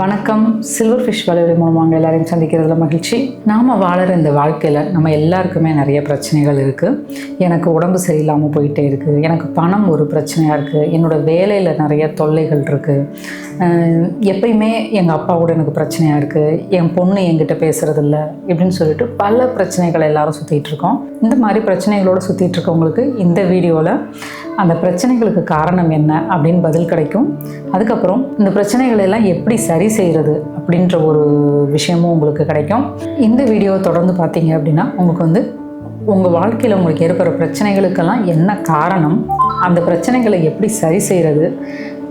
வணக்கம். Silver fish வலைவலி மூலமாக எல்லாரையும் சந்திக்கிறதுல மகிழ்ச்சி. நாம் வாழற இந்த வாழ்க்கையில் நம்ம எல்லாருக்குமே நிறைய பிரச்சனைகள் இருக்குது எனக்கு உடம்பு சரியில்லாமல் போயிட்டே இருக்குது எனக்கு பணம் ஒரு பிரச்சனையாக இருக்குது என்னோட வேலையில் நிறைய தொல்லைகள் இருக்குது எப்பயுமே எங்கள் அப்பாவோட எனக்கு பிரச்சனையாக இருக்குது என் பொண்ணு என்கிட்ட பேசுகிறதில்ல இப்படின்னு சொல்லிட்டு பல பிரச்சனைகள் எல்லாரும் சுற்றிட்டு இருக்கோம். இந்த மாதிரி பிரச்சனைகளோடு சுற்றிட்டு இருக்கவங்களுக்கு இந்த வீடியோவில் அந்த பிரச்சனைகளுக்கு காரணம் என்ன அப்படின்னு பதில் கிடைக்கும். அதுக்கப்புறம் இந்த பிரச்சனைகளை எல்லாம் எப்படி சரி செய்கிறது அப்படின்ற ஒரு விஷயமும் உங்களுக்கு கிடைக்கும். இந்த வீடியோவை தொடர்ந்து பார்த்தீங்க அப்படின்னா உங்களுக்கு வந்து உங்கள் வாழ்க்கையில் உங்களுக்கு ஏற்படுற பிரச்சனைகளுக்கெல்லாம் என்ன காரணம் அந்த பிரச்சனைகளை எப்படி சரி செய்கிறது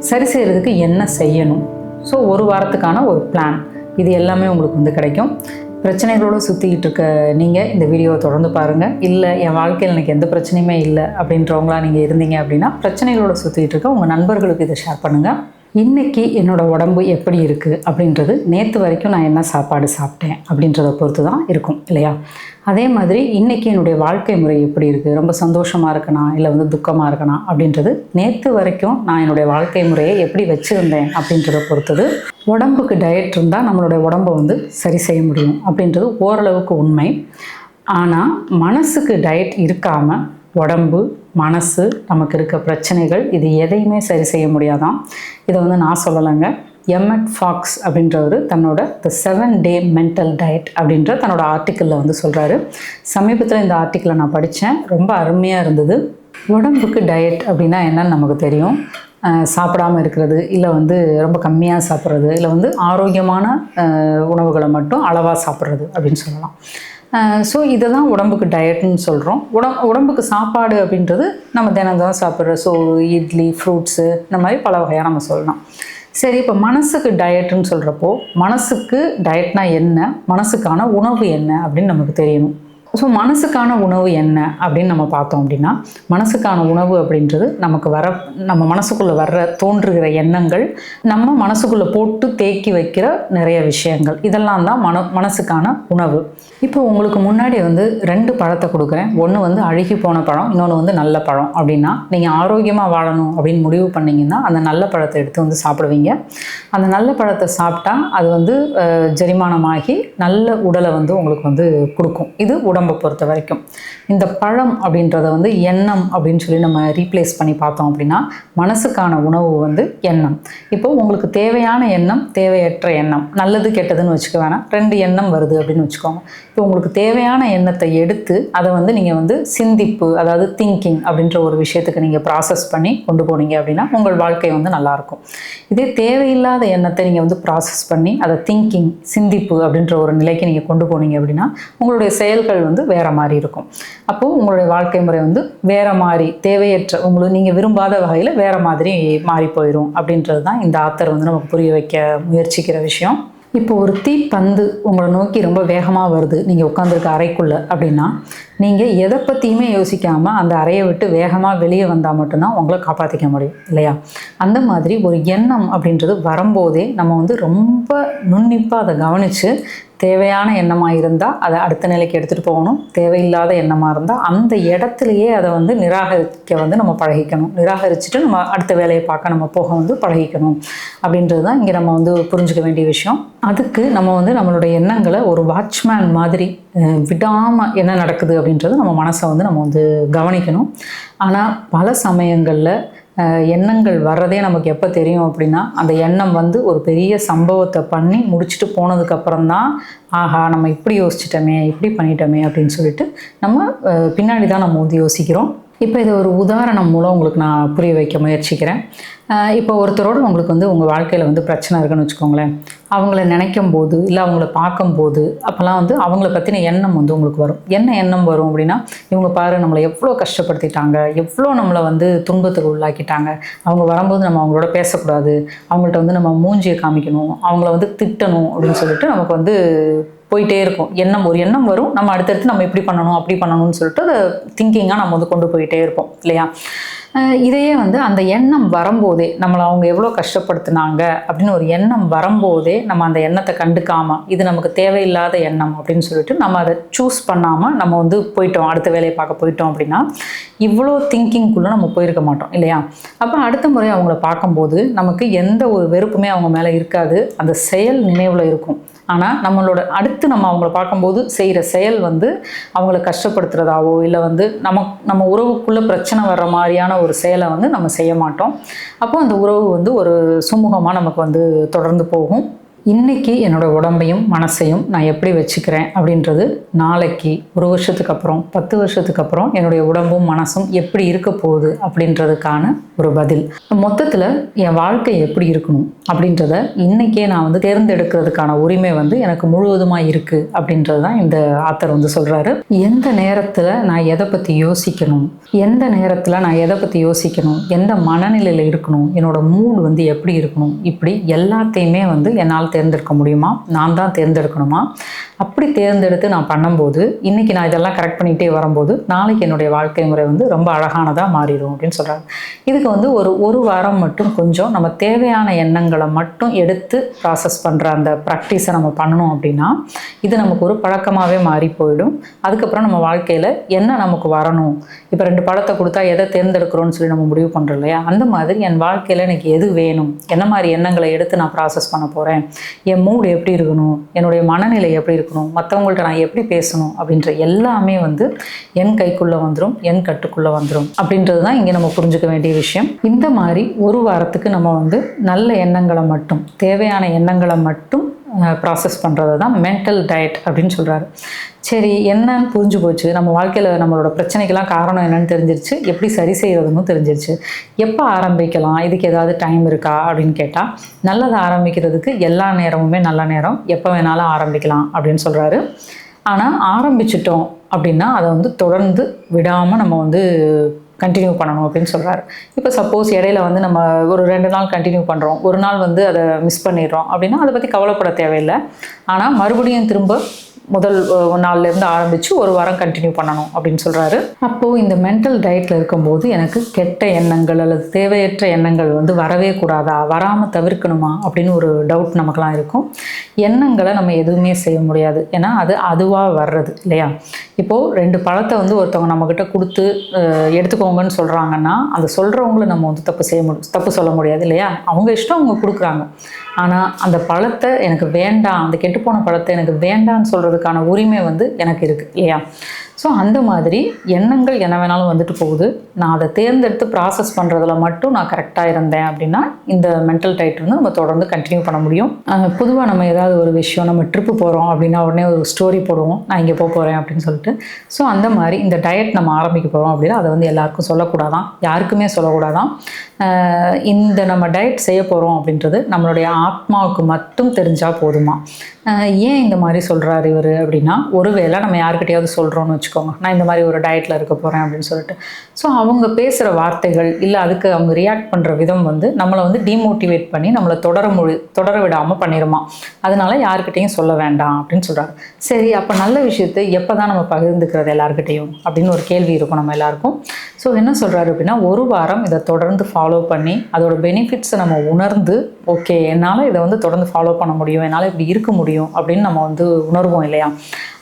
சரி செய்கிறதுக்கு என்ன செய்யணும்? ஸோ ஒரு வாரத்துக்கான ஒரு பிளான் இது எல்லாமே உங்களுக்கு வந்து கிடைக்கும். பிரச்சனைகளோடு சுற்றிக்கிட்டு இருக்க நீங்கள் இந்த வீடியோவை தொடர்ந்து பாருங்கள் இல்லை என் வாழ்க்கையில் எனக்கு எந்த பிரச்சனையுமே இல்லை அப்படின்றவங்களா நீங்கள் இருந்தீங்க அப்படின்னா பிரச்சனைகளோடு சுற்றிக்கிட்டு இருக்க உங்கள் நண்பர்களுக்கு இதை ஷேர் பண்ணுங்கள் இன்றைக்கி என்னோடய உடம்பு எப்படி இருக்குது அப்படின்றது நேற்று வரைக்கும் நான் என்ன சாப்பாடு சாப்பிட்டேன் அப்படின்றத பொறுத்து தான் இருக்கும் இல்லையா? அதே மாதிரி இன்றைக்கி என்னுடைய வாழ்க்கை முறை எப்படி இருக்குது ரொம்ப சந்தோஷமாக இருக்கனா? இல்லை வந்து துக்கமாக இருக்கனா? அப்படின்றது நேற்று வரைக்கும் நான் என்னுடைய வாழ்க்கை முறையை எப்படி வச்சுருந்தேன் அப்படின்றத பொறுத்தது. உடம்புக்கு டயட் இருந்தால் நம்மளுடைய உடம்பை வந்து சரி செய்ய முடியும் அப்படின்றது ஓரளவுக்கு உண்மை. ஆனால் மனசுக்கு டயட் இருக்காமல் உடம்பு மனசு நமக்கு இருக்க பிரச்சனைகள் இது எதையுமே சரி செய்ய முடியாதான். இதை வந்து நான் சொல்லலைங்க. எம்எட் ஃபாக்ஸ் அப்படின்றவர் தன்னோட the seven day mental diet அப்படின்ற தன்னோட ஆர்டிக்கிளில் வந்து சொல்கிறாரு சமீபத்தில் இந்த ஆர்டிக்கிளை நான் படித்தேன் ரொம்ப அருமையாக இருந்தது. உடம்புக்கு டயட் அப்படின்னா என்னன்னு நமக்கு தெரியும். சாப்பிடாமல் சாப்பிடாம இருக்கிறது இல்லை வந்து ரொம்ப கம்மியாக சாப்பிட்றது இல்லை வந்து ஆரோக்கியமான உணவுகளை மட்டும் அளவாக சாப்பிட்றது அப்படின்னு சொல்லலாம். ஸோ இதை தான் உடம்புக்கு டயட்னு சொல்கிறோம் உடம் உடம்புக்கு சாப்பாடு அப்படின்றது நம்ம தினம் சாப்பிட்ற ஸோ இட்லி ஃப்ரூட்ஸு இந்த மாதிரி பல வகையாக நம்ம சொல்லலாம். சரி இப்போ மனசுக்கு டயட்டுன்னு சொல்கிறப்போ மனசுக்கு டயட்னா என்ன? மனசுக்கான உணவு என்ன? அப்படின்னு நமக்கு தெரியணும். ஸோ மனசுக்கான உணவு என்ன அப்படின்னு நம்ம பார்த்தோம் அப்படின்னா மனசுக்கான உணவு அப்படின்றது நமக்கு வர நம்ம மனசுக்குள்ளே வர்ற தோன்றுகிற எண்ணங்கள் நம்ம மனசுக்குள்ளே போட்டு தேக்கி வைக்கிற நிறைய விஷயங்கள். இதெல்லாம் தான் மன மனசுக்கான உணவு. இப்போ உங்களுக்கு முன்னாடி வந்து ரெண்டு பழத்தை கொடுக்குறேன். ஒன்று வந்து அழுகி போன பழம் இன்னொன்று வந்து நல்ல பழம். அப்படின்னா நீங்கள் ஆரோக்கியமாக வாழணும் அப்படின்னு முடிவு பண்ணிங்கன்னா அந்த நல்ல பழத்தை எடுத்து வந்து சாப்பிடுவீங்க. அந்த நல்ல பழத்தை சாப்பிட்டா அது வந்து ஜரிமானமாகி ஜெரிமானமாகி நல்ல உடலை வந்து உங்களுக்கு வந்து கொடுக்கும். இது உடம்பு பொறுத்த வரைக்கும். இந்த பழம் அப்படின்றத வந்து எண்ணம் அப்படின்னு சொல்லி நம்ம ரீப்ளேஸ் பண்ணி பார்த்தோம் அப்படின்னா மனசுக்கான உணவு வந்து எண்ணம். இப்போ உங்களுக்கு தேவையான எண்ணம் தேவையற்ற எண்ணம். நல்லது கெட்டதுன்னு வச்சுக்க வேணாம். ரெண்டு எண்ணம் வருது அப்படின்னு வச்சுக்கோங்க. இப்போ உங்களுக்கு தேவையான எண்ணத்தை எடுத்து அதை வந்து நீங்கள் வந்து சிந்திப்பு அதாவது திங்கிங் அப்படின்ற ஒரு விஷயத்துக்கு நீங்கள் ப்ராசஸ் பண்ணி கொண்டு போனீங்க அப்படின்னா உங்கள் வாழ்க்கை வந்து நல்லாயிருக்கும். இதே தேவையில்லாத எண்ணத்தை நீங்கள் வந்து ப்ராசஸ் பண்ணி அதை திங்கிங் சிந்திப்பு அப்படின்ற ஒரு நிலைக்கு நீங்கள் கொண்டு போனீங்க அப்படின்னா உங்களுடைய செயல்கள் வந்து வேற மாதிரி இருக்கும். அப்போது உங்களுடைய வாழ்க்கை முறை வந்து வேற மாதிரி தேவையற்ற உங்களுக்கு நீங்கள் விரும்பாத வகையில் வேற மாதிரி மாறி போயிடும் அப்படின்றது தான் இந்த ஆத்தர் வந்து நமக்கு புரிய வைக்க முயற்சிக்கிற விஷயம். இப்போ ஒரு தீப்பந்து உங்களை நோக்கி ரொம்ப வேகமாக வருது. நீங்கள் உட்காந்துருக்க அறைக்குள்ளே அப்படின்னா நீங்கள் எதை பற்றியுமே யோசிக்காமல் அந்த அறையை விட்டு வேகமாக வெளியே வந்தால் மட்டும்தான் உங்களை காப்பாற்றிக்க முடியும் இல்லையா? அந்த மாதிரி ஒரு எண்ணம் அப்படின்றது வரும்போதே நம்ம வந்து ரொம்ப நுண்ணிப்பாக அதை கவனித்து தேவையான எண்ணமாக இருந்தால் அதை அடுத்த நிலைக்கு எடுத்துகிட்டு போகணும். தேவையில்லாத எண்ணமாக இருந்தால் அந்த இடத்துலையே அதை வந்து நிராகரிக்க வந்து நம்ம பழகிக்கணும். நிராகரிச்சுட்டு நம்ம அடுத்த வேலையை பார்க்க நம்ம போக வந்து பழகிக்கணும் அப்படின்றது தான் இங்கே நம்ம வந்து புரிஞ்சுக்க வேண்டிய விஷயம். அதுக்கு நம்ம வந்து நம்மளுடைய எண்ணங்களை ஒரு வாட்ச்மேன் மாதிரி விடாமல் என்ன நடக்குது அப்படின்றது நம்ம மனசை வந்து நம்ம வந்து கவனிக்கணும். ஆனால் பல சமயங்களில் எண்ணங்கள் வர்றதே நமக்கு எப்போ தெரியும் அப்படின்னா அந்த எண்ணம் வந்து ஒரு பெரிய சம்பவத்தை பண்ணி முடிச்சுட்டு போனதுக்கப்புறம் தான் ஆஹா நம்ம இப்படி யோசிச்சிட்டோமே இப்படி பண்ணிட்டோமே அப்படின்னு சொல்லிட்டு நம்ம பின்னாடி தான் நம்ம வந்து யோசிக்கிறோம். இப்போ இதை ஒரு உதாரணம் மூலம் உங்களுக்கு நான் புரிய வைக்க முயற்சிக்கிறேன். இப்போ ஒருத்தரோட உங்களுக்கு வந்து உங்கள் வாழ்க்கையில் வந்து பிரச்சனை இருக்குன்னு வச்சுக்கோங்களேன். அவங்கள நினைக்கும் போது இல்லை அவங்கள பார்க்கும்போது அப்போல்லாம் வந்து அவங்கள பற்றின எண்ணம் வந்து உங்களுக்கு வரும். என்ன எண்ணம் வரும் அப்படின்னா இவங்க பாரு நம்மளை எவ்வளோ கஷ்டப்படுத்திட்டாங்க எவ்வளோ நம்மளை வந்து துன்பத்துக்கு உள்ளாக்கிட்டாங்க. அவங்க வரும்போது நம்ம அவங்களோட பேசக்கூடாது. அவங்கள்ட்ட வந்து நம்ம மூஞ்சியை காமிக்கணும் அவங்கள வந்து திட்டணும் அப்படின்னு சொல்லிட்டு நமக்கு வந்து போயிட்டே இருக்கும். எண்ணம் ஒரு எண்ணம் வரும். நம்ம அடுத்தடுத்து நம்ம இப்படி பண்ணணும் அப்படி பண்ணணும்னு சொல்லிட்டு அதை திங்கிங்காக நம்ம வந்து கொண்டு போயிட்டே இருப்போம் இல்லையா? இதையே வந்து அந்த எண்ணம் வரும்போதே நம்மளை அவங்க எவ்வளோ கஷ்டப்படுத்தினாங்க அப்படின்னு ஒரு எண்ணம் வரும்போதே நம்ம அந்த எண்ணத்தை கண்டுக்காம இது நமக்கு தேவையில்லாத எண்ணம் அப்படின்னு சொல்லிட்டு நம்ம அதை சூஸ் பண்ணாமல் நம்ம வந்து போயிட்டோம் அடுத்த வேலையை பார்க்க போயிட்டோம் அப்படின்னா இவ்வளோ திங்கிங்குள்ளே நம்ம போயிருக்க மாட்டோம் இல்லையா? அப்போ அடுத்த முறை அவங்கள பார்க்கும்போது நமக்கு எந்த ஒரு வெறுப்புமே அவங்க மேலே இருக்காது. அந்த செயல் நினைவில் இருக்கும். ஆனால் நம்மளோட அடுத்து நம்ம அவங்கள பார்க்கும்போது செய்கிற செயல் வந்து அவங்கள கஷ்டப்படுத்துறதாவோ இல்லை வந்து நம்ம நம்ம உறவுக்குள்ளே பிரச்சனை வர்ற மாதிரியான ஒரு செயலை வந்து நம்ம செய்ய மாட்டோம். அப்போ அந்த உறவு வந்து ஒரு சுமூகமாக நமக்கு வந்து தொடர்ந்து போகும். இன்னைக்கு என்னோட உடம்பையும் மனசையும் நான் எப்படி வச்சுக்கிறேன் அப்படின்றது நாளைக்கு ஒரு வருஷத்துக்கு அப்புறம் பத்து வருஷத்துக்கு அப்புறம் என்னுடைய உடம்பும் மனசும் எப்படி இருக்க போகுது அப்படின்றதுக்கான ஒரு பதில். மொத்தத்தில் என் வாழ்க்கை எப்படி இருக்கணும் அப்படின்றத இன்னைக்கே நான் வந்து தேர்ந்தெடுக்கிறதுக்கான உரிமை வந்து எனக்கு முழுவதுமாக இருக்குது அப்படின்றது தான் இந்த ஆத்தர் வந்து சொல்கிறாரு எந்த நேரத்தில் நான் எதை பற்றி யோசிக்கணும் எந்த நேரத்தில் நான் எதை பற்றி யோசிக்கணும் எந்த மனநிலையில் இருக்கணும் என்னோட மூடு வந்து எப்படி இருக்கணும் இப்படி எல்லாத்தையுமே வந்து என்னால் தேர்ந்தெடுக்க முடியுமா? நான் தான் தேர்ந்தெடுக்கணுமா? அப்படி தேர்ந்தெடுத்து நான் பண்ணும்போது இன்றைக்கி நான் இதெல்லாம் கரெக்ட் பண்ணிகிட்டே வரும்போது நாளைக்கு என்னுடைய வாழ்க்கை முறை வந்து ரொம்ப அழகானதாக மாறிடும் அப்படின்னு சொல்கிறாங்க இதுக்கு வந்து ஒரு ஒரு வாரம் மட்டும் கொஞ்சம் நம்ம தேவையான எண்ணங்களை மட்டும் எடுத்து ப்ராசஸ் பண்ணுற அந்த ப்ராக்டிஸை நம்ம பண்ணணும் அப்படின்னா இது நமக்கு ஒரு பழக்கமாகவே மாறி போயிடும். அதுக்கப்புறம் நம்ம வாழ்க்கையில் என்ன நமக்கு வரணும்? இப்போ ரெண்டு பழத்தை கொடுத்தா எதை தேர்ந்தெடுக்கிறோன்னு சொல்லி நம்ம முடிவு பண்ணுறோம் இல்லையா? அந்த மாதிரி என் வாழ்க்கையில் எனக்கு எது வேணும்? என்ன மாதிரி எண்ணங்களை எடுத்து நான் ப்ராசஸ் பண்ண போகிறேன் என் மூடு எப்படி இருக்கணும்? என்னுடைய மனநிலை எப்படி இருக்கணும்? மற்றவங்கள்ட்ட நான் எப்படி பேசணும்? அப்படின்ற எல்லாமே வந்து என் கைக்குள்ளே வந்துடும் என் கட்டுக்குள்ளே வந்துடும் அப்படின்றது தான் இங்கே நம்ம புரிஞ்சுக்க வேண்டிய விஷயம். இந்த மாதிரி ஒரு வாரத்துக்கு நம்ம வந்து நல்ல எண்ணங்களை மட்டும் தேவையான எண்ணங்களை மட்டும் ப்ராசஸ் பண்ணுறது தான் மென்டல் டயட் அப்படின்னு சொல்கிறாரு சரி என்னன்னு புரிஞ்சு போச்சு. நம்ம வாழ்க்கையில் நம்மளோட பிரச்சனைக்கெல்லாம் காரணம் என்னன்னு தெரிஞ்சிருச்சு. எப்படி சரி செய்கிறதுன்னு தெரிஞ்சிருச்சு. எப்போ ஆரம்பிக்கலாம்? இதுக்கு ஏதாவது டைம் இருக்கா? அப்படின்னு கேட்டால் நல்லதை ஆரம்பிக்கிறதுக்கு எல்லா நேரமுமே நல்ல நேரம். எப்போ வேணாலும் ஆரம்பிக்கலாம் அப்படின்னு சொல்கிறாரு ஆனால் ஆரம்பிச்சிட்டோம் அப்படின்னா அதை வந்து தொடர்ந்து விடாமல் நம்ம வந்து கண்டினியூ பண்ணணும் அப்படின்னு சொல்கிறாரு இப்போ சப்போஸ் இடையில வந்து நம்ம ஒரு ரெண்டு நாள் கண்டினியூ பண்ணுறோம் ஒரு நாள் வந்து அதை மிஸ் பண்ணிடுறோம் அப்படின்னா அதை பற்றி கவலைப்பட தேவையில்லை. ஆனால் மறுபடியும் திரும்ப முதல் நாள்லேருந்து ஆரம்பித்து ஒரு வாரம் கண்டினியூ பண்ணணும் அப்படின்னு சொல்கிறாரு அப்போது இந்த மென்டல் டயட்டில் இருக்கும்போது எனக்கு கெட்ட எண்ணங்கள் அல்லது தேவையற்ற எண்ணங்கள் வந்து வரவே கூடாதா? வராமல் தவிர்க்கணுமா? அப்படின்னு ஒரு டவுட் நமக்கெலாம் இருக்கும். எண்ணங்களை நம்ம எதுவுமே செய்ய முடியாது. ஏன்னா அது அதுவாக வர்றது இல்லையா? இப்போது ரெண்டு பழத்தை வந்து ஒருத்தவங்க நம்மக்கிட்ட கொடுத்து எடுத்துக்கோங்க. எடுத்துக்கோங்கன்னு சொல்கிறாங்கன்னா அதை சொல்கிறவங்களும் நம்ம வந்து தப்பு செய்ய முடியும் தப்பு சொல்ல முடியாது இல்லையா? அவங்க இஷ்டம் அவங்க கொடுக்குறாங்க. ஆனால் அந்த பழத்தை எனக்கு வேண்டாம் அந்த கெட்டுப்போன பழத்தை எனக்கு வேண்டாம்னு சொல்கிறதுக்கான உரிமை வந்து எனக்கு இருக்குது இல்லையா? ஸோ அந்த மாதிரி எண்ணங்கள் என்ன வேணாலும் வந்துட்டு போகுது. நான் அதை தேர்ந்தெடுத்து ப்ராசஸ் பண்ணுறதுல மட்டும் நான் கரெக்டாக இருந்தேன் அப்படின்னா இந்த மென்டல் டைட் வந்து நம்ம தொடர்ந்து கண்டினியூ பண்ண முடியும். பொதுவாக நம்ம ஏதாவது ஒரு விஷயம் நம்ம ட்ரிப்பு போகிறோம் அப்படின்னா உடனே ஒரு ஸ்டோரி போடுவோம். நான் இங்கே போக போகிறேன் அப்படின்னு சொல்லிட்டு. ஸோ அந்த மாதிரி இந்த டயட் நம்ம ஆரம்பிக்க போகிறோம் அப்படின்னா அதை வந்து எல்லாருக்கும் சொல்லக்கூடாதான். யாருக்குமே சொல்லக்கூடாதான். இந்த நம்ம டயட் செய்ய போகிறோம் அப்படின்றது நம்மளுடைய ஆத்மாவுக்கு மட்டும் தெரிஞ்சால் போதுமா? ஏன் இந்த மாதிரி சொல்கிறாரு இவர் அப்படின்னா ஒருவேளை நம்ம யாருக்கிட்டையாவது சொல்கிறோன்னு வச்சுக்கோங்க. நான் இந்த மாதிரி ஒரு டயட்டில் இருக்க போகிறேன் அப்படின்னு சொல்லிட்டு. ஸோ அவங்க பேசுகிற வார்த்தைகள் இல்லை அதுக்கு அவங்க ரியாக்ட் பண்ணுற விதம் வந்து நம்மளை வந்து டிமோட்டிவேட் பண்ணி நம்மளை தொடர மொழி தொடர விடாமல் பண்ணிடுமா அதனால யாருக்கிட்டையும் சொல்ல வேண்டாம் அப்படின்னு சொல்கிறாரு சரி அப்போ நல்ல விஷயத்தை எப்போ தான் நம்ம பகிர்ந்துக்கிறது எல்லாருக்கிட்டையும் அப்படின்னு ஒரு கேள்வி இருக்கும் நம்ம எல்லாருக்கும். ஸோ என்ன சொல்கிறாரு அப்படின்னா ஒரு வாரம் இதை தொடர்ந்து ஃபாலோ பண்ணி அதோட பெனிஃபிட்ஸை நம்ம உணர்ந்து ஓகே என்னால் இதை வந்து தொடர்ந்து ஃபாலோ பண்ண முடியும் என்னால் இப்படி இருக்க முடியும் அப்படின்னு நம்ம வந்து உணர்வோம் இல்லையா?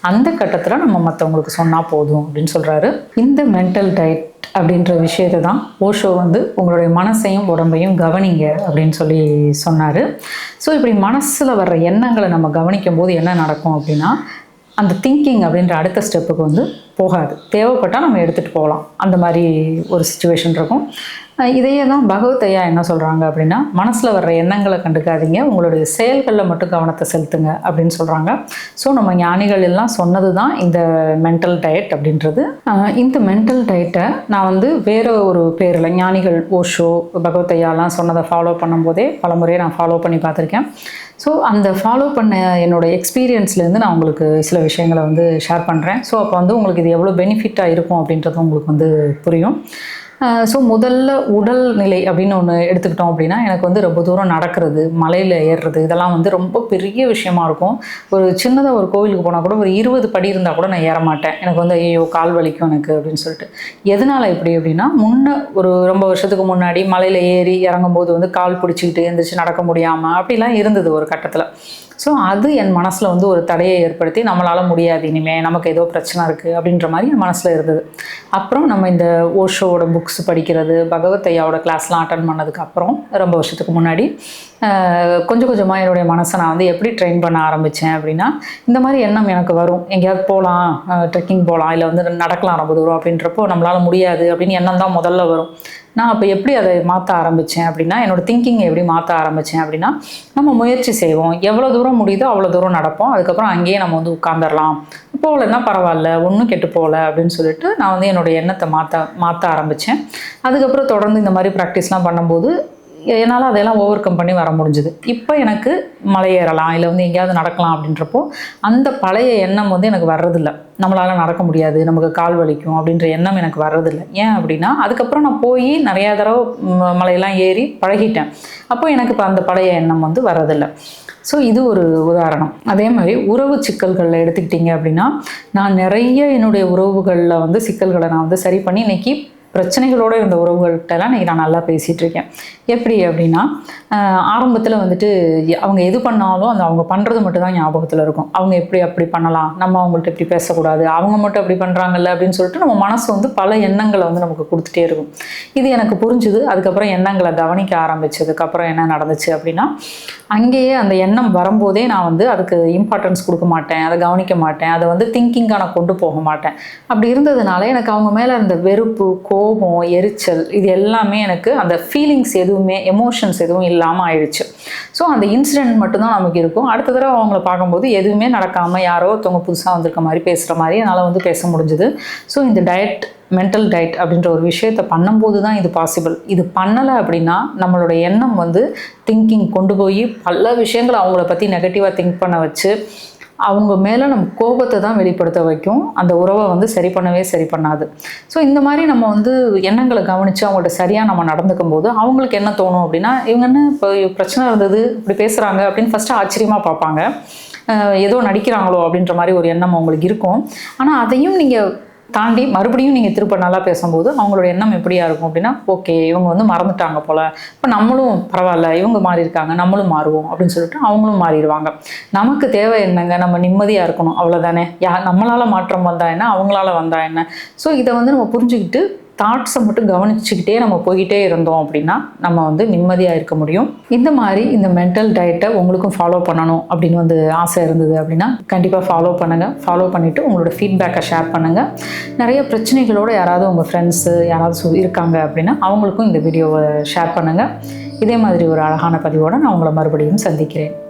அந்த கட்டத்தில் நம்ம மற்றவங்களுக்கு சொன்னால் போதும் அப்படின்னு சொல்கிறாரு இந்த மென்டல் டயட் அப்படின்ற விஷயத்தை தான் ஓஷோ வந்து உங்களுடைய மனசையும் உடம்பையும் கவனிங்க அப்படின்னு சொல்லி சொன்னார். ஸோ இப்படி மனசில் வர்ற எண்ணங்களை நம்ம கவனிக்கும் போது என்ன நடக்கும் அப்படின்னா அந்த திங்கிங் அப்படின்ற அடுத்த ஸ்டெப்புக்கு வந்து போகாது. தேவைப்பட்டால் நம்ம எடுத்துகிட்டு போகலாம். அந்த மாதிரி ஒரு சுச்சுவேஷன் இருக்கும். இதையே தான் பகவத் ஐயா என்ன சொல்கிறாங்க அப்படின்னா மனசில் வர்ற எண்ணங்களை கண்டுக்காதீங்க. உங்களுடைய செயல்களில் மட்டும் கவனத்தை செலுத்துங்க அப்படின்னு சொல்கிறாங்க ஸோ நம்ம ஞானிகள் எல்லாம் சொன்னது தான் இந்த மென்டல் டயட் அப்படின்றது. இந்த மென்டல் டயட்டை நான் வந்து வேறு ஒரு பேரில் ஞானிகள் ஓஷோ பகவத் ஐயாலாம் சொன்னதை ஃபாலோ பண்ணும்போதே பல முறையை நான் ஃபாலோ பண்ணி பார்த்துருக்கேன். ஸோ அந்த ஃபாலோ பண்ண என்னோட எக்ஸ்பீரியன்ஸ்லேருந்து நான் உங்களுக்கு சில விஷயங்களை வந்து ஷேர் பண்ணுறேன் ஸோ அப்போ வந்து உங்களுக்கு இது எவ்வளோ பெனிஃபிட்டாக இருக்கும் அப்படின்றது உங்களுக்கு வந்து புரியும். ஸோ முதல்ல உடல் நிலை அப்படின்னு ஒன்று எடுத்துக்கிட்டோம் அப்படின்னா எனக்கு வந்து ரொம்ப தூரம் நடக்கிறது மலையில் ஏறுறது இதெல்லாம் வந்து ரொம்ப பெரிய விஷயமா இருக்கும். ஒரு சின்னதாக ஒரு கோவிலுக்கு போனால் கூட ஒரு இருபது படி இருந்தால் கூட நான் ஏற மாட்டேன். எனக்கு வந்து ஐயோ கால் வலிக்கும் எனக்கு அப்படின்னு சொல்லிட்டு. எதனால் இப்படி அப்படின்னா முன்ன ஒரு ரொம்ப வருஷத்துக்கு முன்னாடி மலையில் ஏறி இறங்கும்போது வந்து கால் பிடிச்சிக்கிட்டு எழுந்திரிச்சு நடக்க முடியாமல் அப்படிலாம் இருந்தது ஒரு கட்டத்தில். ஸோ அது என் மனசில் வந்து ஒரு தடையை ஏற்படுத்தி நம்மளால் முடியாது இனிமேல் நமக்கு ஏதோ பிரச்சனை இருக்குது அப்படின்ற மாதிரி என் மனசில் இருந்தது. அப்புறம் நம்ம இந்த ஓஷோவோட புக்ஸ் படிக்கிறது பகவத் ஐயாவோட கிளாஸ்லாம் அட்டன் பண்ணதுக்கு அப்புறம் ரொம்ப வருஷத்துக்கு முன்னாடி கொஞ்சம் கொஞ்சமாக என்னுடைய மனசை நான் வந்து எப்படி ட்ரெயின் பண்ண ஆரம்பித்தேன் அப்படின்னா இந்த மாதிரி எண்ணம் எனக்கு வரும். எங்கேயாவது போகலாம் ட்ரெக்கிங் போகலாம் இல்லை வந்து நடக்கலாம் ரொம்ப தூரம் அப்படின்றப்போ நம்மளால் முடியாது அப்படின்னு எண்ணம் தான் முதல்ல வரும். நான் அப்போ எப்படி அதை மாற்ற ஆரம்பித்தேன் அப்படின்னா என்னோட திங்கிங்கை எப்படி மாற்ற ஆரம்பித்தேன் அப்படின்னா நம்ம முயற்சி செய்வோம். எவ்வளோ தூரம் முடியுதோ அவ்வளோ தூரம் நடப்போம். அதுக்கப்புறம் அங்கேயே நம்ம வந்து உட்காந்துடலாம் போகலன்னா பரவாயில்ல ஒன்றும் கெட்டு போகல அப்படின்னு சொல்லிட்டு நான் வந்து என்னோடய எண்ணத்தை மாற்ற மாற்ற ஆரம்பித்தேன் அதுக்கப்புறம் தொடர்ந்து இந்த மாதிரி ப்ராக்டிஸ்லாம் பண்ணும்போது என்னால் அதையெல்லாம் ஓவர் கம் பண்ணி வர முடிஞ்சுது. இப்போ எனக்கு மலை ஏறலாம் இல்லை வந்து எங்கேயாவது நடக்கலாம் அப்படின்றப்போ அந்த பழைய எண்ணம் வந்து எனக்கு வர்றதில்ல. நம்மளால் நடக்க முடியாது நமக்கு கால் வலிக்கும் அப்படின்ற எண்ணம் எனக்கு வர்றதில்ல. ஏன் அப்படின்னா அதுக்கப்புறம் நான் போய் நிறையா தடவை மலையெல்லாம் ஏறி பழகிட்டேன். அப்போ எனக்கு இப்போ அந்த பழைய எண்ணம் வந்து வர்றதில்ல. ஸோ இது ஒரு உதாரணம். அதே மாதிரி உறவு சிக்கல்களில் எடுத்துக்கிட்டிங்க அப்படின்னா நான் நிறைய என்னுடைய உறவுகளில் வந்து சிக்கல்களை நான் வந்து சரி பண்ணி இன்னைக்கு பிரச்சனைகளோடு இருந்த உறவுகள்கிட்டலாம் இன்றைக்கி நான் நல்லா பேசிகிட்டு இருக்கேன் எப்படி அப்படின்னா ஆரம்பத்தில் வந்துட்டு அவங்க எது பண்ணாலும் அந்த அவங்க பண்ணுறது மட்டும் தான் ஞாபகத்தில் இருக்கும். அவங்க எப்படி அப்படி பண்ணலாம்? நம்ம அவங்கள்ட்ட இப்படி பேசக்கூடாது. அவங்க மட்டும் அப்படி பண்ணுறாங்கல்ல அப்படின்னு சொல்லிட்டு நம்ம மனசு வந்து பல எண்ணங்களை வந்து நமக்கு கொடுத்துட்டே இருக்கும். இது எனக்கு புரிஞ்சுது. அதுக்கப்புறம் எண்ணங்களை கவனிக்க ஆரம்பித்ததுக்கப்புறம் என்ன நடந்துச்சு அப்படின்னா அங்கேயே அந்த எண்ணம் வரும்போதே நான் வந்து அதுக்கு இம்பார்ட்டன்ஸ் கொடுக்க மாட்டேன். அதை கவனிக்க மாட்டேன். அதை வந்து திங்கிங்காக நான் கொண்டு போக மாட்டேன். அப்படி இருந்ததுனால எனக்கு அவங்க மேலே இருந்த வெறுப்பு கோ கோபம் எரிச்சல் இது எல்லாமே எனக்கு அந்த ஃபீலிங்ஸ் எதுவுமே எமோஷன்ஸ் எதுவும் இல்லாமல் ஆயிடுச்சு. ஸோ அந்த இன்சிடென்ட் மட்டும்தான் நமக்கு இருக்கும். அடுத்த தடவை அவங்கள பார்க்கும்போது எதுவுமே நடக்காமல் யாரோ ஒருத்தவங்க புதுசாக வந்திருக்க மாதிரி பேசுகிற மாதிரி என்னால் வந்து பேச முடிஞ்சுது. ஸோ இந்த டயட் மென்டல் டயட் அப்படின்ற ஒரு விஷயத்தை பண்ணும்போது தான் இது பாசிபிள் இது பண்ணலை அப்படின்னா நம்மளோட எண்ணம் வந்து திங்கிங் கொண்டு போய் பல விஷயங்களை அவங்கள பற்றி நெகட்டிவாக திங்க் பண்ண வச்சு அவங்க மேலே நம்ம கோபத்தை தான் வெளிப்படுத்த வைக்கும். அந்த உறவை வந்து சரி பண்ணவே சரி பண்ணாது. ஸோ இந்த மாதிரி நம்ம வந்து எண்ணங்களை கவனித்து அவங்கள்ட்ட சரியாக நம்ம நடந்துக்கும் போது அவங்களுக்கு என்ன தோணும் அப்படின்னா இவங்க என்ன இப்போ பிரச்சனை இருந்தது இப்படி பேசுகிறாங்க அப்படின்னு ஃபஸ்ட்டு ஆச்சரியமாக பார்ப்பாங்க. ஏதோ நடிக்கிறாங்களோ அப்படின்ற மாதிரி ஒரு எண்ணம் அவங்களுக்கு இருக்கும். ஆனால் அதையும் நீங்கள் தாண்டி மறுபடியும் நீங்கள் திருப்ப நல்லா பேசும்போது அவங்களோட எண்ணம் எப்படியா இருக்கும் அப்படின்னா ஓகே இவங்க வந்து மறந்துட்டாங்க போல். இப்போ நம்மளும் பரவாயில்ல இவங்க மாறி இருக்காங்க நம்மளும் மாறுவோம் அப்படின்னு சொல்லிட்டு அவங்களும் மாறிடுவாங்க. நமக்கு தேவை என்னங்க? நம்ம நிம்மதியாக இருக்கணும் அவ்வளோதானே யா நம்மளால் மாற்றம் வந்தா என்ன? அவங்களால வந்தா என்ன? ஸோ இதை வந்து நம்ம புரிஞ்சுக்கிட்டு தாட்ஸை மட்டும் கவனிச்சுக்கிட்டே நம்ம போய்கிட்டே இருந்தோம் அப்படின்னா நம்ம வந்து நிம்மதியாக இருக்க முடியும். இந்த மாதிரி இந்த மென்டல் டயட்டை உங்களுக்கும் ஃபாலோ பண்ணணும் அப்படின்னு வந்து ஆசை இருந்தது அப்படின்னா கண்டிப்பாக ஃபாலோ பண்ணுங்கள் ஃபாலோ பண்ணிவிட்டு உங்களோட ஃபீட்பேக்கை ஷேர் பண்ணுங்கள் நிறைய பிரச்சனைகளோடு யாராவது உங்கள் ஃப்ரெண்ட்ஸு யாராவது இருக்காங்க அப்படின்னா அவங்களுக்கும் இந்த வீடியோவை ஷேர் பண்ணுங்கள் இதே மாதிரி ஒரு அழகான பதிவோடு நான் உங்களை மறுபடியும் சந்திக்கிறேன்.